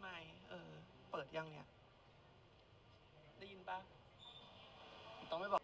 ไม่เออ เปิดยังเนี่ย ได้ยินปะต้องไม่บอก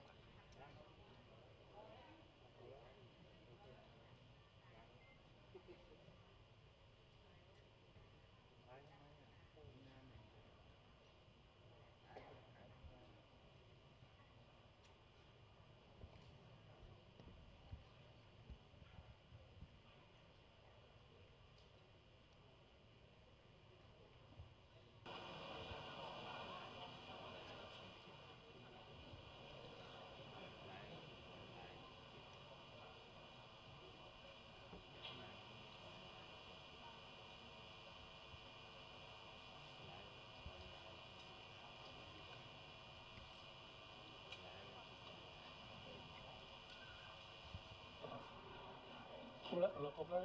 คร บแล้วเราครบแล้ว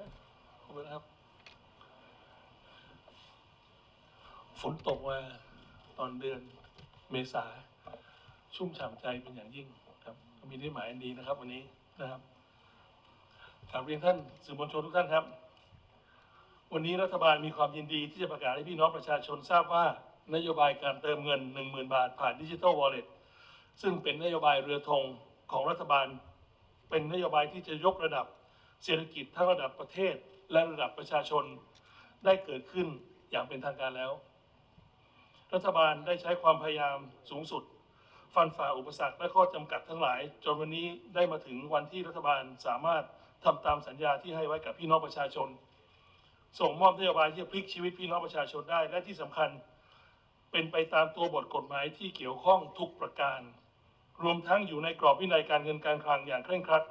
ครบแล้วครับ ฝนตกมาตอนเดือนเมษาชุ่มฉ่ำใจเป็นอย่างยิ่งครับก็มีที่หมายอันดีนะครับ วันนี้นะครับกราบเรียนท่านสื่อมวลชนทุกท่านครับ วันนี้รัฐบาลมีความยินดีที่จะประกาศให้พี่น้องประชาชนทราบว่านโยบายการเติมเงิน 10,000 บาท ผ่านดิจิทัลวอลเล็ตซึ่งเป็นนโยบายเรือธงของรัฐบาล เป็นนโยบายที่จะยกระดับ เศรษฐกิจทั้งระดับประเทศและระดับประชาชนได้เกิดขึ้นอย่างเป็นทางการแล้ว รัฐบาลได้ใช้ความพยายามสูงสุด ฟันฝ่าอุปสรรคและข้อจำกัดทั้งหลาย จนวันนี้ได้มาถึงวันที่รัฐบาลสามารถทำตามสัญญาที่ให้ไว้กับพี่น้องประชาชน ส่งมอบนโยบายที่จะพลิกชีวิตพี่น้องประชาชนได้ และที่สำคัญเป็นไปตามตัวบทกฎหมายที่เกี่ยวข้องทุกประการ รวมทั้งอยู่ในกรอบวินัยการเงินการคลังอย่างเคร่งครัด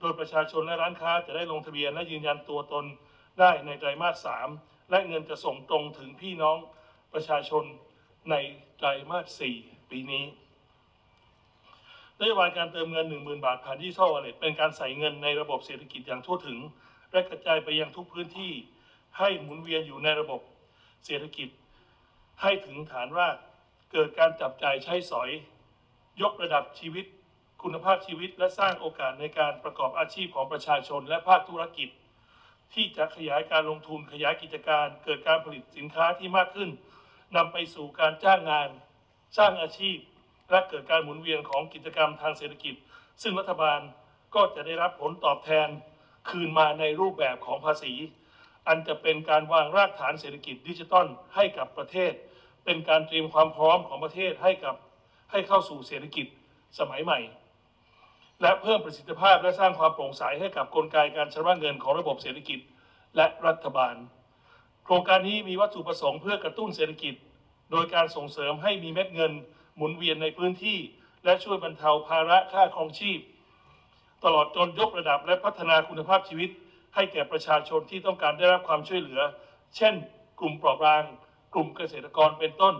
โดยประชาชนและร้านค้าจะได้ลงทะเบียนและยืนยันตัวตนได้ในไตรมาสสามและเงินจะส่งตรงถึงพี่น้องประชาชนในไตรมาสสี่ปีนี้นโยบายการเติมเงิน 10,000 บาทผ่านดิจิทัลวอลเล็ตเป็นการใส่เงินในระบบเศรษฐกิจอย่างทั่วถึง และกระจายไปยังทุกพื้นที่ให้หมุนเวียนอยู่ในระบบเศรษฐกิจ ให้ถึงฐานรากเกิดการจับจ่ายใช้สอย ยกระดับชีวิต คุณภาพชีวิตและสร้างโอกาสในการประกอบอาชีพของประชาชนและภาคธุรกิจ ที่จะขยายการลงทุนขยายกิจการ เกิดการผลิตสินค้าที่มากขึ้นนำไปสู่การจ้างงาน สร้างอาชีพ และเกิดการหมุนเวียนของกิจกรรมทางเศรษฐกิจ ซึ่งรัฐบาลก็จะได้รับผลตอบแทนคืนมาในรูปแบบของภาษี อันจะเป็นการวางรากฐานเศรษฐกิจดิจิทัลให้กับประเทศ เป็นการเตรียมความพร้อมของประเทศให้กับให้เข้าสู่เศรษฐกิจสมัยใหม่ และเพิ่มประสิทธิภาพและสร้างความโปร่งใสให้กับกลไกการชำระเงินของระบบเศรษฐกิจและรัฐบาล โครงการนี้มีวัตถุประสงค์เพื่อกระตุ้นเศรษฐกิจ โดยการส่งเสริมให้มีเม็ดเงิน หมุนเวียนในพื้นที่ และช่วยบรรเทาภาระค่าครองชีพ ตลอดจนยกระดับและพัฒนาคุณภาพชีวิต ให้แก่ประชาชนที่ต้องการได้รับความช่วยเหลือ เช่น กลุ่มเปราะบาง กลุ่มเกษตรกรเป็นต้น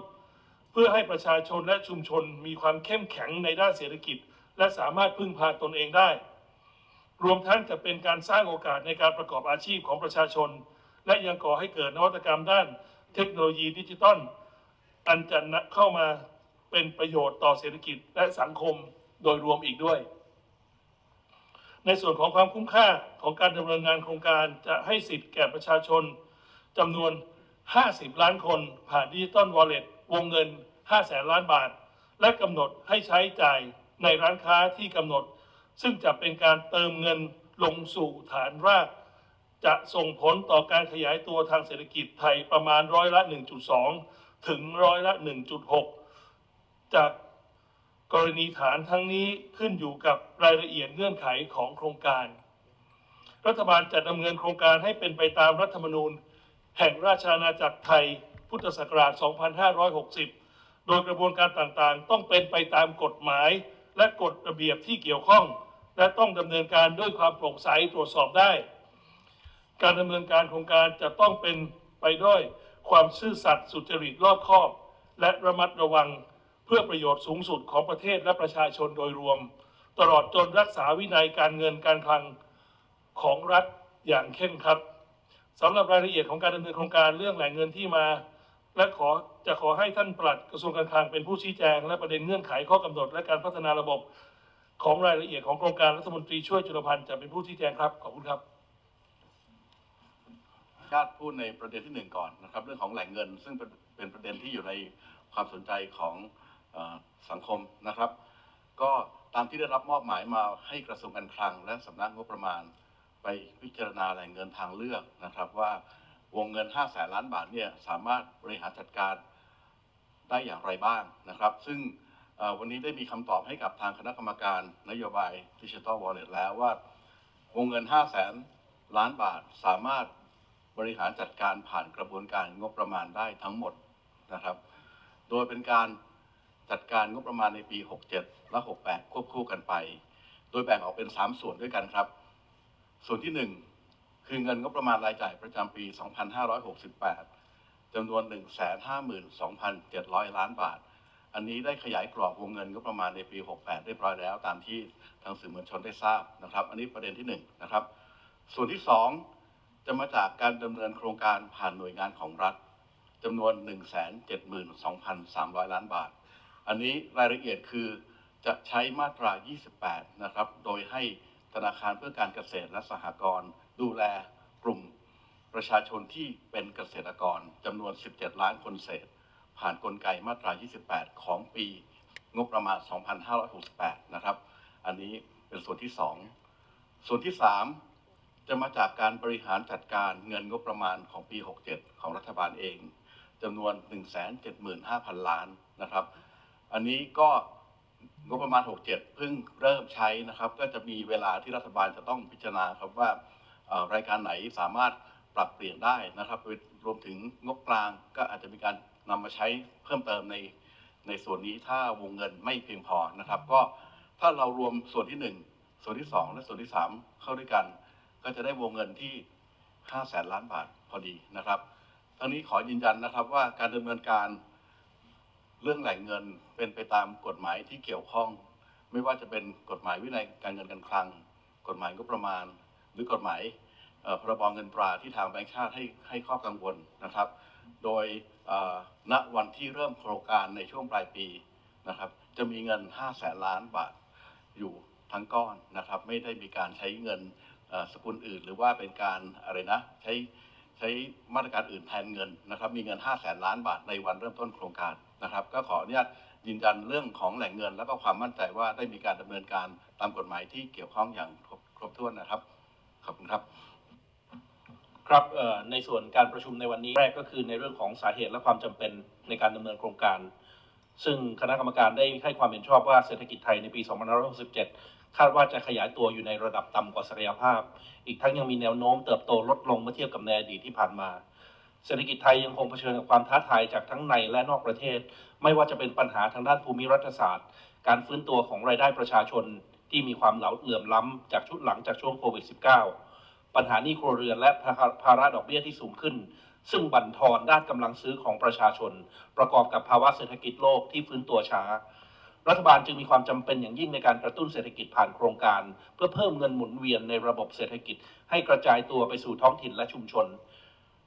เพื่อให้ประชาชนและชุมชนมีความเข้มแข็งในด้านเศรษฐกิจ และสามารถพึ่งพาตนเองได้ รวมทั้งจะเป็นการสร้างโอกาสในการประกอบอาชีพของประชาชน และยังก่อให้เกิดนวัตกรรมด้านเทคโนโลยีดิจิตอลอันจะเข้ามาเป็นประโยชน์ต่อเศรษฐกิจและสังคมโดยรวมอีกด้วย ในส่วนของความคุ้มค่าของการดำเนินงานโครงการจะให้สิทธิ์แก่ประชาชนจำนวน 50 ล้านคนผ่านดิจิตอลวอลเล็ตวงเงิน 5 แสนล้านบาท และกำหนดให้ใช้จ่าย ในร้านค้าที่กำหนด ซึ่งจะเป็นการเติมเงินลงสู่ฐานราก จะส่งผลต่อการขยายตัวทางเศรษฐกิจไทยประมาณร้อยละ 1.2 ถึงร้อยละ 1.6 จากกรณีฐานทั้งนี้ขึ้นอยู่กับรายละเอียดเงื่อนไขของโครงการ รัฐบาลจะดำเนินโครงการให้เป็นไปตามรัฐธรรมนูญ แห่งราชอาณาจักรไทย พุทธศักราช 2560 โดยกระบวนการต่างๆ ต้องเป็นไปตามกฎหมาย และกฎระเบียบที่เกี่ยวข้อง และต้องดำเนินการด้วยความโปร่งใสตรวจสอบได้ การดำเนินการโครงการจะต้องเป็นไปด้วยความซื่อสัตย์สุจริตรอบคอบ และระมัดระวังเพื่อประโยชน์สูงสุดของประเทศและประชาชนโดยรวม ตลอดจนรักษาวินัยการเงินการคลังของรัฐอย่างเข้มขัดสำหรับรายละเอียดของการดำเนินโครงการเรื่องแหล่งเงินที่มา และขอจะขอให้ท่านปลัดกระทรวงการคลังเป็นผู้ชี้แจง และประเด็นเงื่อนไขข้อกำหนด และการพัฒนาระบบของรายละเอียดของโครงการรัฐมนตรีช่วยจุลพันธ์จะเป็นผู้ชี้แจงครับขอบคุณครับญาติพูดในประเด็นที่หนึ่งก่อนนะครับ เรื่องของแหล่งเงิน ซึ่งเป็นเป็นประเด็นที่อยู่ในความสนใจของอสังคมนะครับ ก็ตามที่ได้รับมอบหมายมาให้กระทรวงการคลัง และสำนักงบประมาณ ไปพิจารณาแหล่งเงินทางเลือกนะครับว่า วงเงิน5แสนล้านบาทเนี่ยสามารถบริหารจัดการได้อย่างไรบ้างนะครับ ซึ่งวันนี้ได้มีคำตอบให้กับทางคณะกรรมการนโยบายดิจิทัลวอลเล็ตแล้วว่าวงเงิน5แสนล้านบาทสามารถบริหารจัดการผ่านกระบวนการงบประมาณได้ทั้งหมดนะครับ โดยเป็นการจัดการงบประมาณในปี 67 และ 68 ควบคู่กันไป โดยแบ่งออกเป็น 3 ส่วนด้วยกันครับ ส่วนที่ 1 คือเงินงบประมาณรายจ่ายประจำปี 2568จำนวน 152,700 ล้านบาท อันนี้ได้ขยายกรอบวงเงินงบประมาณในปี 68 เรียบร้อยแล้ว ตามที่ทางสื่อมวลชนได้ทราบนะครับ อันนี้ประเด็นที่1นะครับ ส่วนที่ 2 จะมาจากการดำเนินโครงการผ่านหน่วยงานของรัฐจำนวน 172,300 ล้านบาท อันนี้รายละเอียดคือจะใช้มาตรา 28 นะครับ โดยให้ธนาคารเพื่อการเกษตรและสหกรณ์ ดูแลกลุ่มประชาชนที่เป็นเกษตรกรจำนวน 17 ล้านคนเศษ ผ่านนกลไกมาตรา 28 ของปีงบประมาณ 2568 นะครับ อันนี้เป็นส่วนที่ 2 ส่วนที่ 3 จะมาจากการบริหารจัดการเงินงบประมาณของปี 67 ของรัฐบาลเองจำนวน 175,000 ล้านนะครับ อันนี้ก็งบประมาณ 67 เพิ่งเริ่มใช้นะครับ ก็จะมีเวลาที่รัฐบาลจะต้องพิจารณาครับว่า รายการไหนสามารถปรับเปลี่ยนได้นะครับรวมถึงงบกลางก็อาจจะมีการนำมาใช้เพิ่มเติมในในส่วนนี้ถ้าวงเงินไม่เพียงพอนะครับ ก็ถ้าเรารวมส่วนที่ 1 ส่วนที่ 2 และส่วนที่ 3 เข้าด้วยกัน ก็จะได้วงเงินที่5แสนล้านบาทพอดีนะครับทั้งนี้ขอยืนยันนะครับว่าการดำเนินการเรื่องแหล่งเงินเป็นไปตามกฎหมายที่เกี่ยวข้อง ไม่ว่าจะเป็นกฎหมายวินัยการเงินการคลัง กฎหมายงบประมาณ หรือกฎหมายพรบเงินตราที่ทางแบงก์ชาติให้ให้ข้อกังวลนะครับ โดยณวันที่เริ่มโครงการในช่วงปลายปีนะครับ จะมีเงิน 5 แสนล้านบาทอยู่ทั้งก้อนนะครับ ไม่ได้มีการใช้เงินสกุลอื่น หรือว่าเป็นการอะไรนะใช้ใช้มาตรการอื่นแทนเงินนะครับ มีเงิน 5 แสนล้านบาทในวันเริ่มต้นโครงการนะครับ ก็ขออนุญาตยืนยันเรื่องของแหล่งเงิน แล้วก็ความมั่นใจว่าได้มีการดำเนินการตามกฎหมายที่เกี่ยวข้องอย่างครบครบถ้วนนะครับ ขอบคุณครับ ครับในส่วนการประชุมในวันนี้แรกก็คือในเรื่องของสาเหตุและความจำเป็นในการดำเนินโครงการ ซึ่งคณะกรรมการได้ให้ความเห็นชอบว่าเศรษฐกิจไทยในปี 2567 คาดว่าจะขยายตัวอยู่ในระดับต่ำกว่าศักยภาพ อีกทั้งยังมีแนวโน้มเติบโตลดลงเมื่อเทียบกับในอดีตที่ผ่านมาเศรษฐกิจไทยยังคงเผชิญกับความท้าทายจากทั้งในและนอกประเทศ ไม่ว่าจะเป็นปัญหาทางด้านภูมิรัฐศาสตร์ การฟื้นตัวของรายได้ประชาชน ที่มีความเหลาเอื่อมล้ำจากชุดหลังจากช่วงโควิด -19 ปัญหานี้ครัวเรือนและภาระดอกเบี้ยที่สูงขึ้น ซึ่งบั่นทอนด้านกำลังซื้อของประชาชน ประกอบกับภาวะเศรษฐกิจโลกที่ฟื้นตัวช้า รัฐบาลจึงมีความจำเป็นอย่างยิ่งในการกระตุ้นเศรษฐกิจผ่านโครงการ เพื่อเพิ่มเงินหมุนเวียนในระบบเศรษฐกิจ ให้กระจายตัวไปสู่ท้องถิ่นและชุมชน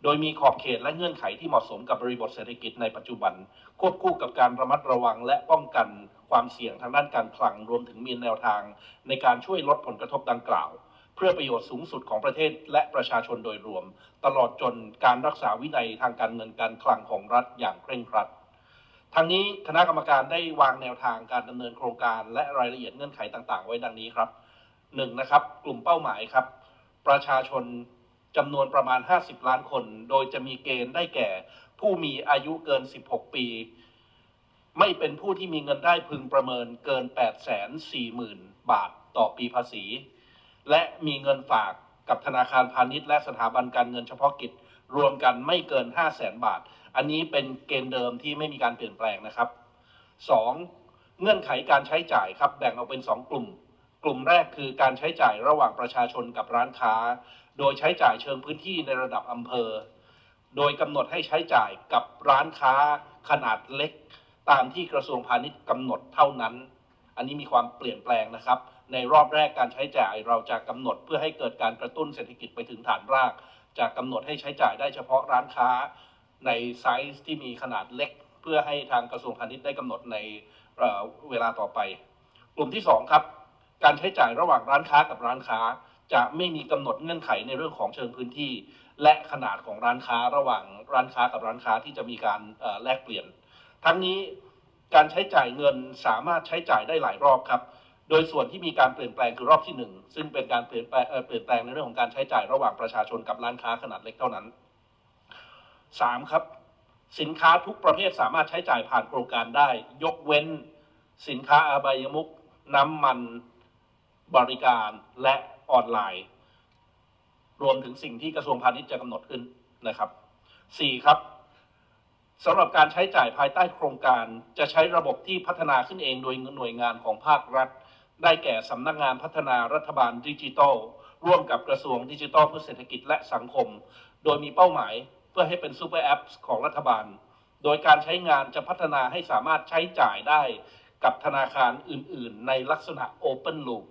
โดยมีขอบเขตและเงื่อนไขที่เหมาะสมกับบริบทเศรษฐกิจในปัจจุบัน ควบคู่กับการระมัดระวังและป้องกันความเสี่ยงทางด้านการคลังรวมถึงมีแนวทาง ในการช่วยลดผลกระทบดังกล่าว เพื่อประโยชน์สูงสุดของประเทศและประชาชนโดยรวม ตลอดจนการรักษาวินัยทางการเงินการคลังของรัฐอย่างเคร่งครัดทั้งนี้คณะกรรมการได้วางแนวทางการดำเนินโครงการและรายละเอียดเงื่อนไขต่าง ๆ ไว้ดังนี้ครับหนึ่งนะครับ กลุ่มเป้าหมายครับ ประชาชน จำนวนประมาณ 50 ล้านคน โดยจะมีเกณฑ์ได้แก่ ผู้มีอายุเกิน 16 ปี ไม่เป็นผู้ที่มีเงินได้พึงประเมินเกิน 840,000 บาทต่อปีภาษี และมีเงินฝากกับธนาคารพาณิชย์และสถาบันการเงินเฉพาะกิจ รวมกันไม่เกิน 5 0 0แสนบาท อันนี้เป็นเกณฑ์เดิมที่ไม่มีการเปลี่ยนแปลงนะครับ 2. เงื่อนไขการใช้จ่ายครับแบ่งออกเป็น 2 กลุ่ม กลุ่มแรกคือการใช้จ่ายระหว่างประชาชนกับร้านค้า โดยใช้จ่ายเชิงพื้นที่ในระดับอำเภอ โดยกำหนดให้ใช้จ่ายกับร้านค้าขนาดเล็ก ตามที่กระทรวงพาณิชย์กำหนดเท่านั้น อันนี้มีความเปลี่ยนแปลงนะครับ ในรอบแรกการใช้จ่ายเราจะกำหนดเพื่อให้เกิดการกระตุ้นเศรษฐกิจไปถึงฐานราก จะกำหนดให้ใช้จ่ายได้เฉพาะร้านค้าในไซส์ที่มีขนาดเล็ก เพื่อให้ทางกระทรวงพาณิชย์ได้กำหนดในเเวลาต่อไป กลุ่มที่สองครับการใช้จ่ายระหว่างร้านค้ากับร้านค้า จะไม่มีกำหนดเงื่อนไขในเรื่องของเชิงพื้นที่ และขนาดของร้านค้าระหว่างร้านค้ากับร้านค้าที่จะมีการแลกเปลี่ยน ทั้งนี้การใช้จ่ายเงินสามารถใช้จ่ายได้หลายรอบครับ โดยส่วนที่มีการเปลี่ยนแปลงคือรอบที่หนึ่งซึ่งเป็นการเปลี่ยนแปลงเปลี่ยนแปลงในเรื่องของการใช้จ่ายระหว่างประชาชนกับร้านค้าขนาดเล็กเท่านั้นสามครับสินค้าทุกประเภทสามารถใช้จ่ายผ่านโครงการได้ ยกเว้น สินค้าอบายมุขน้ำมันบริการและ ออนไลน์ รวมถึงสิ่งที่กระทรวงพาณิชย์จะกำหนดขึ้นนะครับสี่ครับสำหรับการใช้จ่ายภายใต้โครงการ จะใช้ระบบที่พัฒนาขึ้นเองโดยหน่วยงานของภาครัฐ ได้แก่สำนักงานพัฒนารัฐบาลดิจิทัล ร่วมกับกระทรวงดิจิทัลเพื่อเศรษฐกิจและสังคม โดยมีเป้าหมายเพื่อให้เป็นซูเปอร์แอปของรัฐบาล โดยการใช้งานจะพัฒนาให้สามารถใช้จ่ายได้กับธนาคารอื่น ๆ ในลักษณะ Open Loop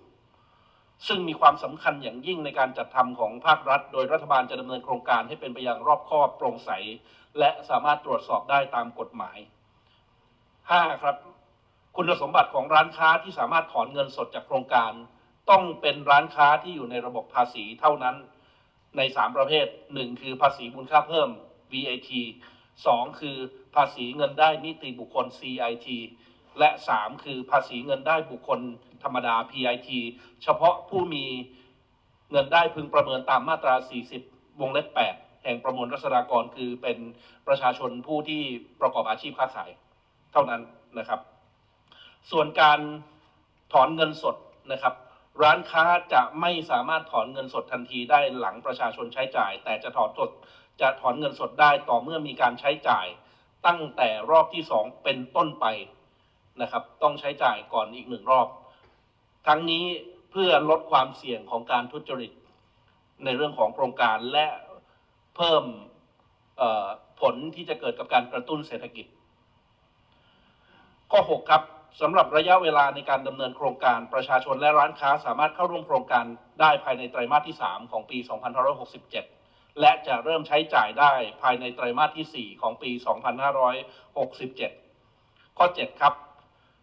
ซึ่งมีความสำคัญอย่างยิ่งในการจัดทำของภาครัฐ โดยรัฐบาลจะดำเนินโครงการให้เป็นไปอย่างรอบคอบโปร่งใส และสามารถตรวจสอบได้ตามกฎหมาย 5. ครับ คุณสมบัติของร้านค้าที่สามารถถอนเงินสดจากโครงการ ต้องเป็นร้านค้าที่อยู่ในระบบภาษีเท่านั้นใน 3 ประเภท 1 คือภาษีมูลค่าเพิ่ม VAT 2 คือภาษีเงินได้นิติบุคคล CIT และ 3 คือภาษีเงินได้บุคคล ธรรมดา PIT เฉพาะผู้มีเงินได้พึงประเมินตามมาตรา 40 วงเล็บ 8 แห่งประมวลรัษฎากรคือเป็นประชาชนผู้ที่ประกอบอาชีพค้าขายเท่านั้นนะครับ ส่วนการถอนเงินสดนะครับ ร้านค้าจะไม่สามารถถอนเงินสดทันทีได้หลังประชาชนใช้จ่าย แต่จะถอนสดจะถอนเงินสดได้ต่อเมื่อมีการใช้จ่ายตั้งแต่รอบที่สองเป็นต้นไปนะครับ ต้องใช้จ่ายก่อนอีกหนึ่งรอบ ทั้งนี้เพื่อลดความเสี่ยงของการทุจริต ในเรื่องของโครงการและเพิ่มผลที่จะเกิดกับการกระตุ้นเศรษฐกิจ ข้อ 6 ครับสำหรับระยะเวลาในการดำเนินโครงการประชาชนและร้านค้าสามารถเข้าร่วมโครงการได้ภายในไตรมาสที่ 3 ของปี 2567 และจะเริ่มใช้จ่ายได้ภายในไตรมาสที่ 4 ของปี 2567 ข้อ 7 ครับ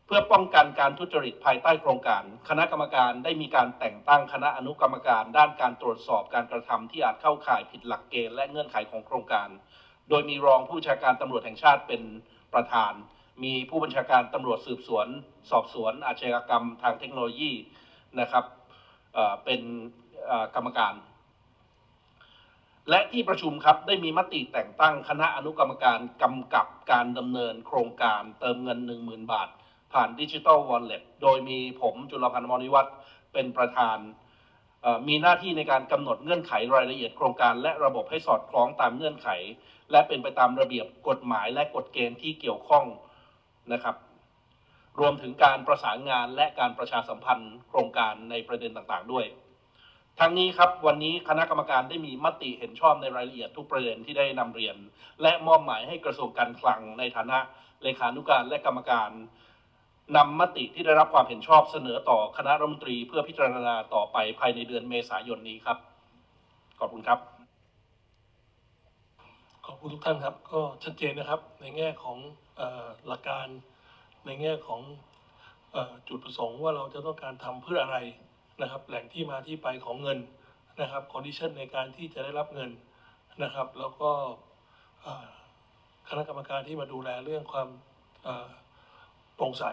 เพื่อป้องกันการทุจริตภายใต้โครงการ คณะกรรมการได้มีการแต่งตั้งคณะอนุกรรมการ ด้านการตรวจสอบการกระทำที่อาจเข้าข่ายผิดหลักเกณฑ์และเงื่อนไขของโครงการ โดยมีรองผู้บัญชาการตำรวจแห่งชาติเป็นประธาน มีผู้บัญชาการตำรวจสืบสวน สอบสวน อาชญากรรมทางเทคโนโลยีนะครับเป็นกรรมการ และที่ประชุมครับได้มีมติแต่งตั้งคณะอนุกรรมการกำกับการดำเนินโครงการเติมเงิน 10,000 บาท ผ่านดิจิ t a ลวอลเล็ตโดยมีผมจุลพันธ์มณิวัฒน์เป็นประธานมีหน้าที่ในการกำหนดเงื่อนไขรายละเอียดโครงการ และระบบให้สอดคล้องตามเงื่อนไข และเป็นไปตามระเบียบกฎหมายและกฎเกณฑ์ที่เกี่ยวข้องนะครับ รวมถึงการประสานงานและการประชาสัมพันธ์โครงการในประเด็นต่างๆ ด้วย ทั้งนี้ครับวันนี้คณะกรรมการได้มีมติเห็นชอบในรายละเอียดทุกประเด็นที่ได้นำเรียน และมอบหมายให้กระทรวงการคลังในฐานะเลขานุการและกรรมการ นำมติที่ได้รับความเห็นชอบเสนอต่อคณะรัฐมนตรี เพื่อพิจารณาต่อไปภายในเดือนเมษายนนี้ครับ ขอบคุณครับ ขอบคุณทุกท่านครับ ก็ชัดเจนนะครับในแง่ของออหลักการ ในแง่ของออจุดประสงค์ว่าเราจะต้องการทำเพื่ออะไรนะครับ แหล่งที่มาที่ไปของเงินนะครับคอนดิชันในการที่จะได้รับเงินนะครับ แล้วก็คณะกรรมการที่มาดูแลเรื่องความ โปร่งใส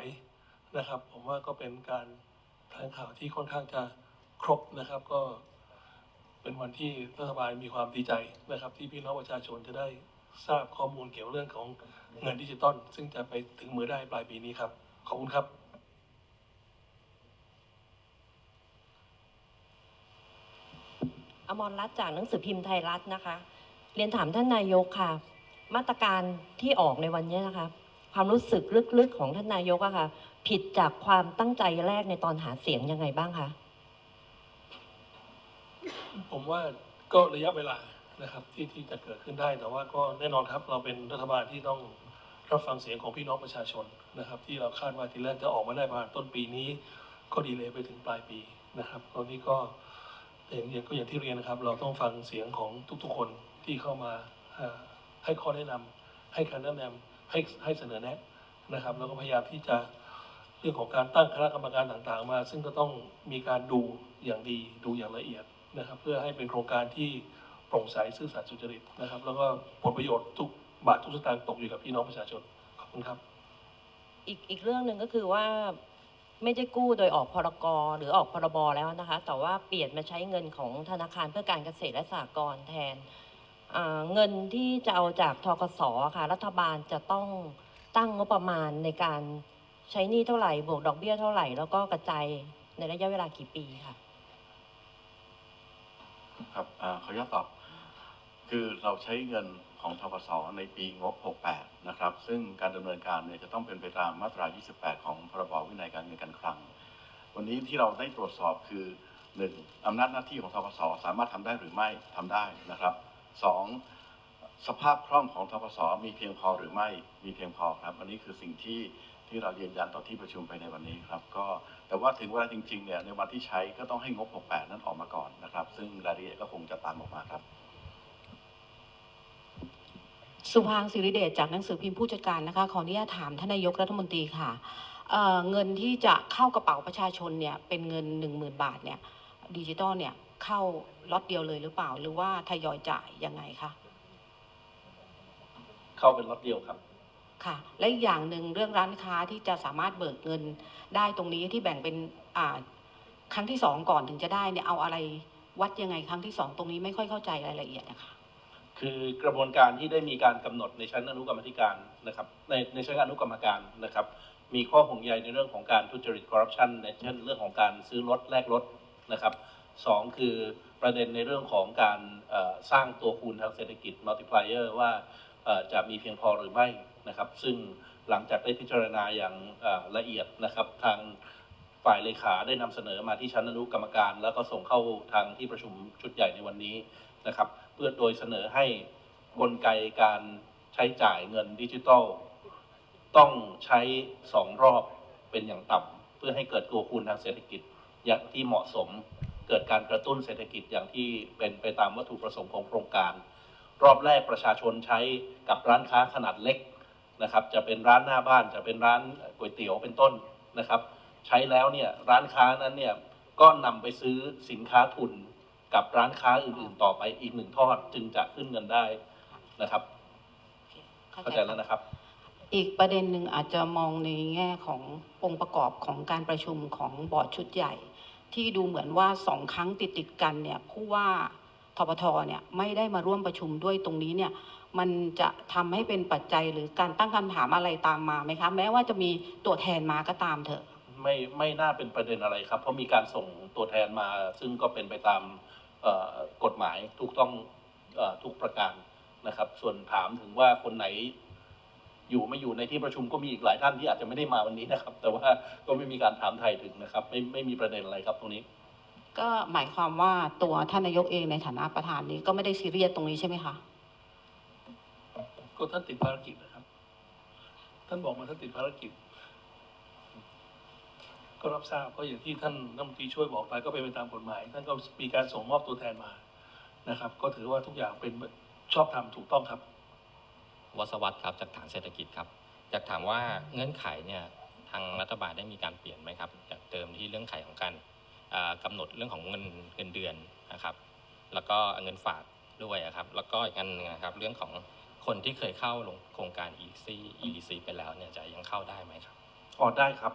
นะครับ ผมว่าก็เป็นการแถลงข่าวที่ค่อนข้างจะครบนะครับ ก็เป็นวันที่รัฐบาลมีความดีใจนะครับ ที่พี่น้องประชาชนจะได้ทราบข้อมูลเกี่ยวเรื่องของเงินดิจิตอลซึ่งจะไปถึงมือได้ปลายปีนี้ครับ ขอบคุณครับ อมรรัตน์จากหนังสือพิมพ์ไทยรัฐนะคะ เรียนถามท่านนายกค่ะ มาตรการที่ออกในวันนี้นะคะ ความรู้สึกลึกๆของท่านนายกอะค่ะ ผิดจากความตั้งใจแรกในตอนหาเสียงยังไงบ้างคะผมว่าก็ระยะเวลานะครับที่ที่จะเกิดขึ้นได้แต่ว่าก็แน่นอนครับเราเป็นรัฐบาลที่ต้องรับฟังเสียงของพี่น้องประชาชนนะครับ ที่เราคาดว่าทีแรกจะออกมาได้ประมาณต้นปีนี้ ก็ดีเลยไปถึงปลายปีนะครับ ตอนนี้ก็อย่างองก็อย่างที่เรียนนะครับ เราต้องฟังเสียงของทุกๆคนที่เข้ามาให้ข้อแนะนำให้คำแนะนำ ให้ให้เสนอแนะนะครับ แล้วก็พยายามที่จะเรื่องของการตั้งคณะกรรมการต่างๆ มา ซึ่งก็ต้องมีการดูอย่างดีดูอย่างละเอียดนะครับ เพื่อให้เป็นโครงการที่โปร่งใสซื่อสัตย์สุจริตนะครับ แล้วก็ผลประโยชน์ทุกบาททุกสตางค์ตกอยู่กับพี่น้องประชาชนขอบคุณครับ อีกอีกเรื่องหนึ่งก็คือว่าไม่ได้กู้โดยออกพรกหรือออกพรบแล้วนะคะ แต่ว่าเปลี่ยนมาใช้เงินของธนาคารเพื่อการเกษตรและสหกรณ์แทน เงินที่จะเอาจากทกสค่ะรัฐบาลจะต้องตั้งงบประมาณในการใช้หนี้เท่าไหร่บวกดอกเบี้ยเท่าไหร่ แล้วก็กระจายในระยะเวลากี่ปีค่ะ ครับอ่าขออนุญาตตอบ คือเราใช้เงินของทกสในปีงบ 68 นะครับ ซึ่งการดำเนินการเนี่ยจะต้องเป็นไปตามมาตรา 28 ของพรบวินัยการเงินการคลัง วันนี้ที่เราได้ตรวจสอบคือ 1. อำนาจหน้าที่ของทกสสามารถทำได้หรือไม่ทำได้นะครับ 2. สภาพคล่องของทกสมีเพียงพอหรือไม่มีเพียงพอครับอันนี้คือสิ่งที่ที่เรายืนยันต่อที่ประชุมไปในวันนี้ครับก็แต่ว่าถึงเวลาจริงๆเนี่ยในวันที่ใช้ก็ต้องให้งบ 68 นั้นออกมาก่อนนะครับ ซึ่งรายละเอียดก็คงจะตามออกมาครับ สุภางศิริเดชจากหนังสือพิมพ์ผู้จัดการนะคะขออนุญาตถามท่านนายกรัฐมนตรีค่ะเเงินที่จะเข้ากระเป๋าประชาชนเนี่ยเป็นเงินหนึ่งหมื่นบาทเนี่ยดิจิตอลเนี่ยเข้า ล็อตเดียวเลยหรือเปล่า หรือว่าทยอยจ่ายยังไงคะเข้าเป็นล็อตเดียวครับ ค่ะ และอีกอย่างหนึ่งเรื่องร้านค้าที่จะสามารถเบิกเงินได้ตรงนี้ที่แบ่งเป็นอ่าครั้งที่สองก่อนถึงจะได้เนี่ยเอาอะไรวัดยังไงครั้งที่สองตรงนี้ไม่ค่อยเข้าใจรายละเอียดนะคะคือกระบวนการที่ได้มีการกำหนดในชั้นอนุกรรมาธิการนะครับในในชั้นอนุกรรมการนะครับ มีข้อห่วงใยในเรื่องของการทุจริตคอร์รัปชันในเช่นเรื่องของการซื้อรถแลกรถนะครับสองคือ ประเด็นในเรื่องของการสร้างตัวคูณทางเศรษฐกิจ multiplier ว่าเอ่อจะมีเพียงพอหรือไม่นะครับ ซึ่งหลังจากได้พิจารณาอย่างละเอียดนะครับ ทางฝ่ายเลขาได้นำเสนอมาที่ชั้นอนุกรรมการ แล้วก็ส่งเข้าทางที่ประชุมชุดใหญ่ในวันนี้นะครับ เพื่อโดยเสนอให้กลไกการใช้จ่ายเงินดิจิทัล ต้องใช้สองรอบเป็นอย่างต่ำเพื่อให้เกิดตัวคูณทางเศรษฐกิจอย่างที่เหมาะสม เกิดการกระตุ้นเศรษฐกิจอย่างที่เป็นไปตามวัตถุประสงค์ของโครงการ รอบแรกประชาชนใช้กับร้านค้าขนาดเล็กนะครับจะเป็นร้านหน้าบ้านจะเป็นร้านก๋วยเตี๋ยวเป็นต้นนะครับ ใช้แล้วเนี่ยร้านค้านั้นเนี่ยก็นำไปซื้อสินค้าทุนกับร้านค้าอื่นๆ ต่อไปอีกหนึ่งทอดจึงจะขึ้นเงินได้นะครับ เข้าใจแล้วนะครับ อีกประเด็นหนึ่งอาจจะมองในแง่ขององค์ประกอบของการประชุมของบอร์ดชุดใหญ่ ที่ดูเหมือนว่าสองครั้งติดติดกันเนี่ยผู้ว่าทปทเนี่ยไม่ได้มาร่วมประชุมด้วยตรงนี้เนี่ยมันจะทำให้เป็นปัจจัยหรือการตั้งคำถามอะไรตามมาไหมคะ แม้ว่าจะมีตัวแทนมาก็ตามเถอะไม่ไม่น่าเป็นประเด็นอะไรครับ เพราะมีการส่งตัวแทนมา ซึ่งก็เป็นไปตามกฎหมายถูกต้องอทุกประการนะครับ ส่วนถามถึงว่าคนไหน อยู่ไม่อยู่ในที่ประชุมก็มีอีกหลายท่านที่อาจจะไม่ได้มาวันนี้นะครับ แต่ว่าก็ไม่มีการถามไทยถึงนะครับ ไม่ไม่มีประเด็นอะไรครับตรงนี้ ก็หมายความว่าตัวท่านนายกเองในฐานะประธานนี้ก็ไม่ได้ซีเรียสตรงนี้ใช่ไหมคะก็ท่านติดภารกิจนะครับ ท่านบอกมาท่านติดภารกิจ ก็รับทราบก็อย่างที่ท่านรัฐมนตรีช่วยบอกไปก็เป็นไปตามกฎหมาย ท่านก็มีการส่งมอบตัวแทนมานะครับ ก็ถือว่าทุกอย่างเป็นชอบธรรมถูกต้องครับ วัสวัตครับจากฐานเศรษฐกิจครับอยากถามว่าเงื่อนไขเนี่ยทางรัฐบาลได้มีการเปลี่ยนไหมครับจากเดิมที่เรื่องไขของการอ่ากำหนดเรื่องของเงินเงินเดือนนะครับ แล้วก็เงินฝากด้วยอะครับ แล้วก็อีกอันหนึงนะครับเรื่องของคนที่เคยเข้าลงโครงการ EC EDC ไปแล้วเนี่ยจะยังเข้าได้ไหมครับอ๋อได้ครับ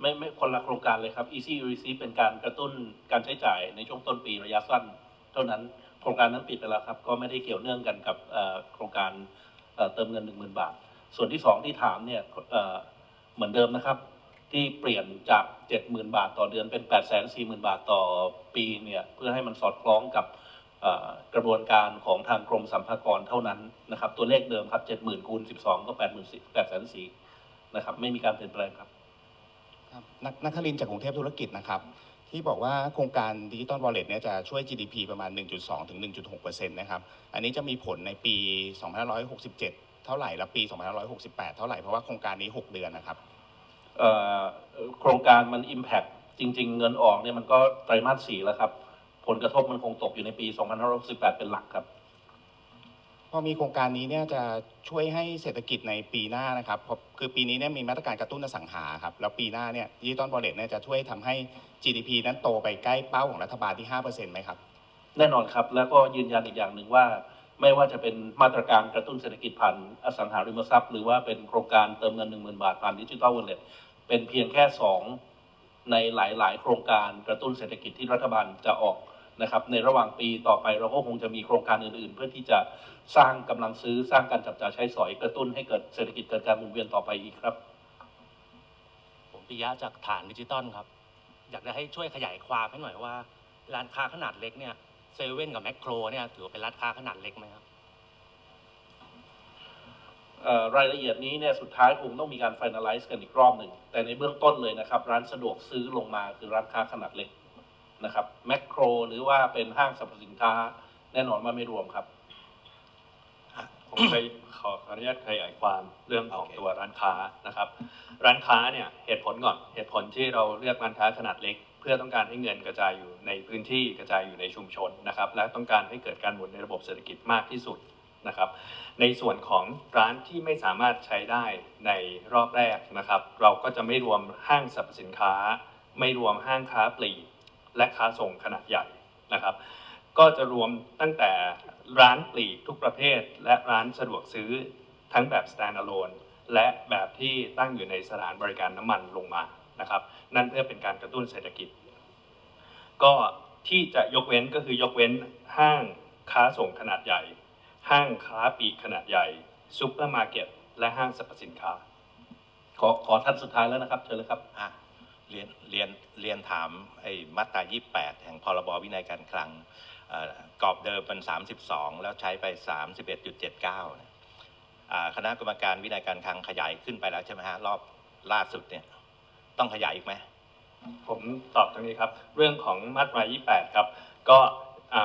ไม่ไม่คนละโครงการเลยครับ Easy Receive เป็นการกระตุ้นการใช้จ่ายในช่วงต้นปีระยะสั้น เท่านั้นโครงการนั้นปิดไปแล้วครับ ก็ไม่ได้เกี่ยวเนื่องกันกับโครงการ เติมเงิน 1 0,000 บาท ส่วนที่สองที่ถามเนี่ยเเหมือนเดิมนะครับ ที่เปลี่ยนจาก 70,000 บาทต่อเดือนเป็น 840,000 บาทต่อปีเนี่ยเพื่อให้มันสอดคล้องกับกระบวนการของทางกรมสรรพากรเท่านั้นนะครับ ตัวเลขเดิมครับ 70,000คูณ12 ก็ 84,000 84,000นะครับไม่มีการเปลี่ยนแปลงครับครับนักนักคลินจากกรุงเทพธุรกิจนะครับ ที่บอกว่าโครงการดิจิตอลวอลเล็ตเนี่ยจะช่วย GDP ประมาณ 1.2 ถึง 1.6นะครับ อันนี้จะมีผลในปี 2567 เท่าไหร่ และปี 2568 เท่าไหร่ เพราะว่าโครงการนี้ 6 เดือนนะครับ โครงการมัน Impact จริง ๆ เงินออกเนี่ยมันก็ไตรมาสสี่แล้วครับ ผลกระทบมันคงตกอยู่ในปี 2568 เป็นหลักครับ อมีโครงการนี้เนี่ยจะช่วยให้เศรษฐกิจในปีหน้านะครับคือปีนี้เนี่ยมีมาตรการกระตุ้นอสังหาครับแล้วปีหน้าเนี่ยดิจิตอลวอลเลตเนี่ยจะช่วยทำให้ GDP นั้นโตไปใกล้เป้าของรัฐบาลที่5%ไหมครับแน่นอนครับแล้วก็ยืนยันอีกอย่างหนึ่งว่า ไม่ว่าจะเป็นมาตรการกระตุ้นเศรษฐกิจผ่านอสังหาริมทรัพย์ หรือว่าเป็นโครงการเติมเงิน 1 0,000 บาทผ่านดิจิทัลวอลเล็ตเป็นเพียงแค่สองในหลาย ๆ โครงการกระตุ้นเศรษฐกิจที่รัฐบาลจะออก นะครับในระหว่างปีต่อไปเราก็คงจะมีโครงการอื่นๆ เพื่อที่จะสร้างกำลังซื้อสร้างการจับจ่ายใช้สอยกระตุ้นให้เกิดเศรษฐกิจเกิดการหมุนเวียนต่อไปอีกครับ ผมปิยะจากฐานดิจิตอลครับ อยากจะให้ช่วยขยายความให้หน่อยว่าร้านค้าขนาดเล็กเนี่ยเซเว่นกับแมคโครเนี่ยถือว่าเป็นร้านค้าขนาดเล็กไหมครับเอ่อรายละเอียดนี้เนี่ยสุดท้ายคงต้องมีการ finalize กันอีกรอบหนึ่ง แต่ในเบื้องต้นเลยนะครับ ร้านสะดวกซื้อลงมาคือร้านค้าขนาดเล็ก นะครับแมคโครหรือว่าเป็นห้างสรรพสินค้า แน่นอนว่าไม่รวมครับผมไปขออนุญาตขยายความเรื่องของตัวร้านค้านะครับ ร้านค้าเนี่ยเหตุผลก่อนเหตุผลที่เราเลือกร้านค้าขนาดเล็ก เพื่อต้องการให้เงินกระจายอยู่ในพื้นที่กระจายอยู่ในชุมชนนะครับ และต้องการให้เกิดการหมุนในระบบเศรษฐกิจมากที่สุดนะครับ ในส่วนของร้านที่ไม่สามารถใช้ได้ในรอบแรกนะครับ เราก็จะไม่รวมห้างสรรพสินค้า ไม่รวมห้างค้าปลีก และค้าส่งขนาดใหญ่นะครับ ก็จะรวมตั้งแต่ร้านปลีกทุกประเภท และร้านสะดวกซื้อทั้งแบบ standalone และแบบที่ตั้งอยู่ในสถานบริการน้ำมันลงมานะครับ นั่นเพื่อเป็นการกระตุ้นเศรษฐกิจ ก็ที่จะยกเว้นก็คือยกเว้นห้างค้าส่งขนาดใหญ่ ห้างค้าปลีกขนาดใหญ่ซูเปอร์มาร์เก็ตและห้างสรรพสินค้า ขอขอท่านสุดท้ายแล้วนะครับ เชิญเลยครับอะ เรียนเรียนเรียนถามไอ้มาตรา 28 แห่งพรบวินัยการคลังกรอบเดิมเป็น 32 แล้วใช้ไป 31.79เนี่ยอ่าคณะกรรมการวินัยการคลังขยายขึ้นไปแล้วใช่ไหมฮะรอบล่าสุดเนี่ยต้องขยายอีกไหมผมตอบตรงนี้ครับ เรื่องของมาตรา 28 ครับ ก็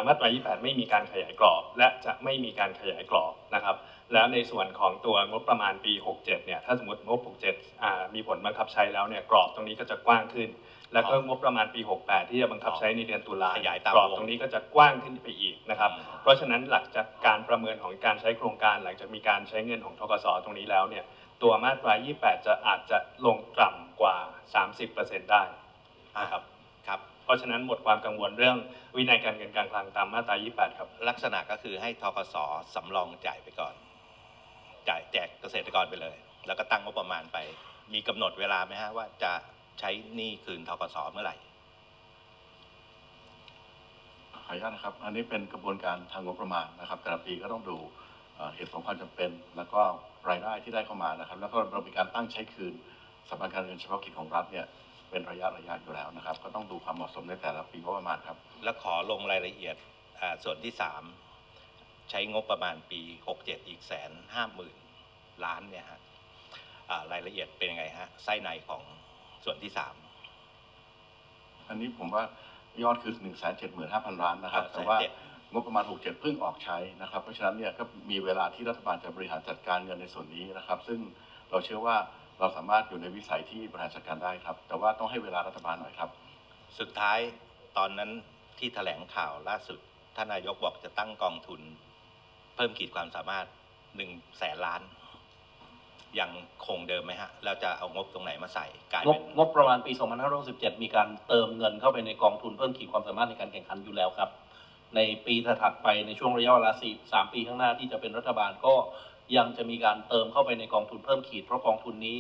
มาตรา 28 ไม่มีการขยายกรอบ และจะไม่มีการขยายกรอบนะครับ แล้วในส่วนของตัวงบประมาณปี 67 เนี่ย ถ้าสมมติงบ 67อ่ามีผลบังคับใช้แล้วเนี่ย กรอบตรงนี้ก็จะกว้างขึ้น แล้วก็งบประมาณปี 68 ที่จะบังคับใช้ในเดือนตุลาขยายตามกรอบวงตรงนี้ก็จะกว้างขึ้นไปอีกนะครับ เพราะฉะนั้นหลักจากการประเมินของการใช้โครงการ หลังจากมีการใช้เงินของทกสตรงนี้แล้วเนี่ย ตัวมาตรา 28 จะอาจจะลงต่ำกว่า 30%ได้นะครับครับเพราะฉะนั้นหมดความกังวลเรื่องวินัยการเงินการคลังตามมาตรา 28 ครับ ลักษณะก็คือให้ทกสสำรองจ่ายไปก่อน จ่ายแจกเกษตรกรไปเลย แล้วก็ตั้งงบประมาณไป มีกำหนดเวลาไหมฮะว่าจะใช้หนี้คืนทกสเมื่อไหร่ขออนุญาตนะครับ อันนี้เป็นกระบวนการทางงบประมาณนะครับ แต่ละปีก็ต้องดูเอ่อเหตุผลความจำเป็น แล้วก็รายได้ที่ได้เข้ามานะครับ แล้วก็เรามีการตั้งใช้คืนสำนักงานเงินเฉพาะกิจของรัฐเนี่ยเป็นระยะระยะอยู่แล้วนะครับ ก็ต้องดูความเหมาะสมในแต่ละปีงบประมาณครับ แล้วขอลงรายละเอียดอ่าส่วนที่สาม ใช้งบประมาณปีหกเจ็ดอีกแสนห้าหมื่นล้านเนี่ยฮะอ่ารายละเอียดเป็นยังไงฮะไส้ในของส่วนที่สามอันนี้ผมว่ายอดคือ1 7 5 0 0 0ล้านนะครับครับแต่ว่า170,000งบประมาณ 67 เพิ่งออกใช้นะครับ เพราะฉะนั้นเนี่ยก็มีเวลาที่รัฐบาลจะบริหารจัดการเงินในส่วนนี้นะครับ ซึ่งเราเชื่อว่าเราสามารถอยู่ในวิสัยที่บริหารจัดการได้ครับ แต่ว่าต้องให้เวลารัฐบาลหน่อยครับ สุดท้ายตอนนั้นที่แถลงข่าวล่าสุดท่านนายกบอกจะตั้งกองทุนเพิ่มขีดความสามารถหนึ่งแสนล้าน ยังคงเดิมไหมฮะแล้วจะเอางบตรงไหนมาใส่กลายงเป็นงบประมาณปี 2567 มีการเติมเงินเข้าไปในกองทุนเพิ่มขีดความสามารถในการแข่งขันอยู่แล้วครับ ในปีถัดไปในช่วงระยะเวลา4 3ปีข้างหน้าที่จะเป็นรัฐบาลก็ยังจะมีการเติมเข้าไปในกองทุนเพิ่มขีดเพราะกองทุนนี้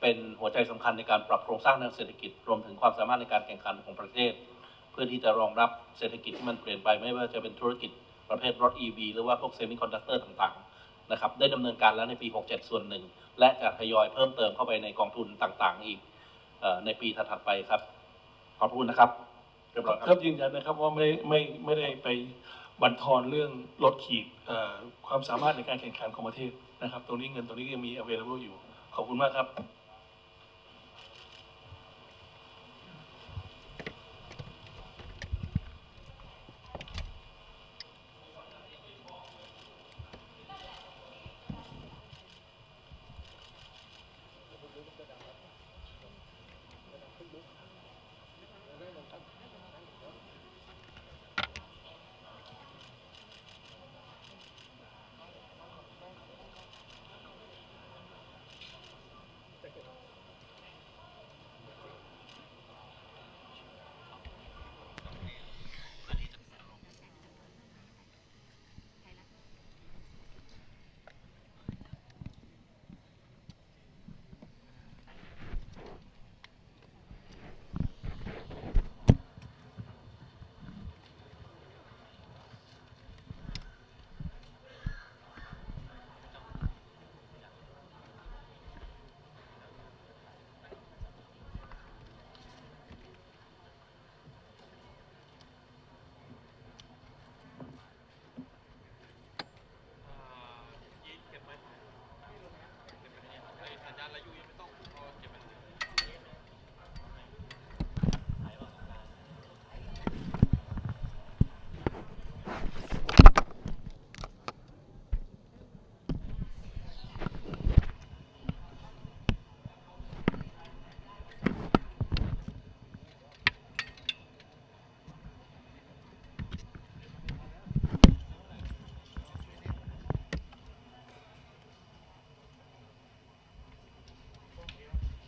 เป็นหัวใจสำคัญในการปรับโครงสร้างทางเศรษฐกิจรวมถึงความสามารถในการแข่งขันของประเทศ เพื่อที่จะรองรับเศรษฐกิจที่มันเปลี่ยนไปไม่ว่าจะเป็นธุรกิจ ประเภทรถ EV หรือว่าพวกเซมิคอนดักเตอร์ต่างๆนะครับได้ดำเนินการแล้วในปี 67 ส่วนหนึ่ง และจะทยอยเพิ่มเติมเข้าไปในกองทุนต่างๆ อีกในปีถัดๆไปครับ ขอบคุณนะครับเรียบร้อยครับยืนยันนะครับว่าไม่ไม่ไม่ได้ไปบั่นทอนเรื่องลดขีดเอ่อความสามารถในการแข่งขันของประเทศนะครับ ตรงนี้เงินตรงนี้ยังมี available อยู่ ขอบคุณมากครับ